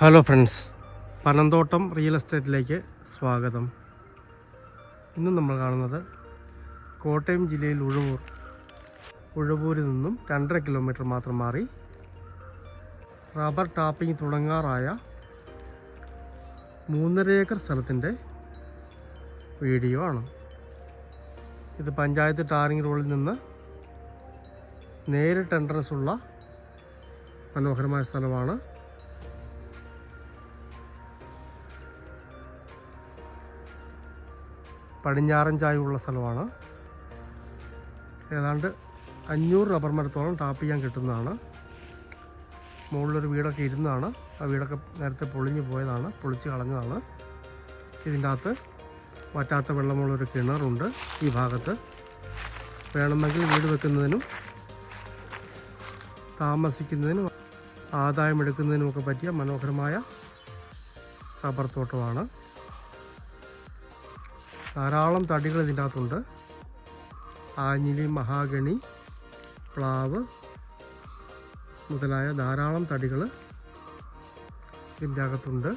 Hello friends Panamthottam real എസ്റ്റേറ്റിലേക്ക് സ്വാഗതം. ഇന്ന് നമ്മൾ കാണുന്നത് കോട്ടയം ജില്ലയിൽ ഉഴവൂർ. ഉഴവൂരിൽ നിന്നും രണ്ടര കിലോമീറ്റർ മാത്രം മാറി റബ്ബർ ടാപ്പിംഗ് തുടങ്ങാറായ മൂന്നര ഏക്കർ സ്ഥലത്തിന്റെ വീഡിയോ ആണ്. ഇത് പഞ്ചായത്ത് ടാറിംഗ് റോഡിൽ നിന്ന് നേരിട്ട് എൻട്രൻസ് ഉള്ള മനോഹരമായ സ്ഥലമാണ്. പടിഞ്ഞാറൻ ചായവുള്ള സ്ഥലമാണ്. ഏതാണ്ട് അഞ്ഞൂറ് റബ്ബർ മരത്തോളം ടാപ്പ് ചെയ്യാൻ കിട്ടുന്നതാണ്. മുകളിലൊരു വീടൊക്കെ ഇരുന്നതാണ്. ആ വീടൊക്കെ നേരത്തെ പൊളിഞ്ഞു പോയതാണ്. പൊളിച്ച് കളഞ്ഞതാണ്. ഇതിന്റെ അകത്ത് വറ്റാത്ത വെള്ളമുള്ളൊരു കിണറുണ്ട് ഈ ഭാഗത്ത്. വേണമെങ്കിൽ വീട് വെക്കുന്നതിനും താമസിക്കുന്നതിനും ആദായമെടുക്കുന്നതിനുമൊക്കെ പറ്റിയ മനോഹരമായ റബ്ബർ തോട്ടമാണ്. ധാരാളം തടികൾ ഇതിന്റെ അകത്തുണ്ട് ആഞ്ഞിലി മഹാഗണി പ്ലാവ് മുതലായ ധാരാളം തടികൾ ഇതിന്റെ അകത്തുണ്ട്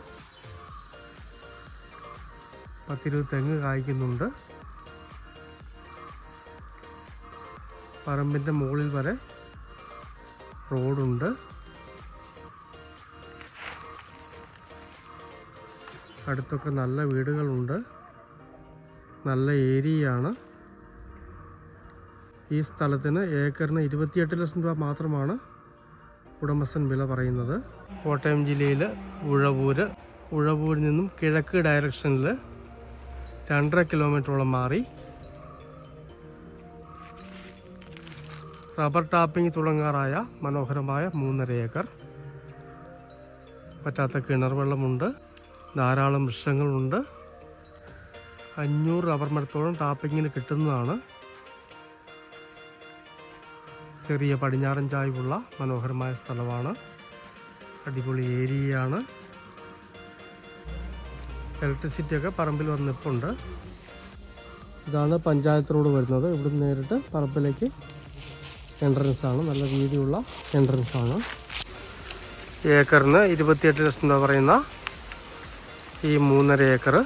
പത്തിരുപത് തെങ്ങ് കായ്ക്കുന്നുണ്ട്. പറമ്പിന്റെ മുകളിൽ വരെ റോഡുണ്ട്. അടുത്തൊക്കെ നല്ല വീടുകളുണ്ട്. നല്ല ഏരിയയാണ്. ഈ സ്ഥലത്തിന് ഏക്കറിന് ഇരുപത്തിയെട്ട് ലക്ഷം രൂപ മാത്രമാണ് ഉടമസ്ഥൻ വില പറയുന്നത്. കോട്ടയം ജില്ലയിൽ ഉഴവൂര്. ഉഴവൂരിൽ നിന്നും കിഴക്ക് ഡയറക്ഷനിൽ രണ്ടര കിലോമീറ്ററോളം മാറി. റബ്ബർ ടാപ്പിംഗ് തുടങ്ങാറായ മനോഹരമായ മൂന്നര ഏക്കർ. പറ്റാത്ത കിണർ വെള്ളമുണ്ട്. ധാരാളം വൃക്ഷങ്ങളുണ്ട്. അഞ്ഞൂറ് റബ്ബർ മരത്തോളം ടാപ്പിങ്ങിന് കിട്ടുന്നതാണ്. ചെറിയ പടിഞ്ഞാറൻ ചായ്വുള്ള മനോഹരമായ സ്ഥലമാണ്. അടിപൊളി ഏരിയയാണ്. ഇലക്ട്രിസിറ്റി ഒക്കെ പറമ്പിൽ വന്നിപ്പുണ്ട് ഇതാണ് പഞ്ചായത്ത് റോഡ് വരുന്നത്. ഇവിടുന്ന് നേരിട്ട് പറമ്പിലേക്ക് എൻട്രൻസ് ആണ്. നല്ല വീതിയുള്ള എൻട്രൻസ് ആണ്. ഏക്കറിന് ഇരുപത്തിയെട്ട് ലക്ഷം രൂപ പറയുന്ന ഈ മൂന്നര ഏക്കർ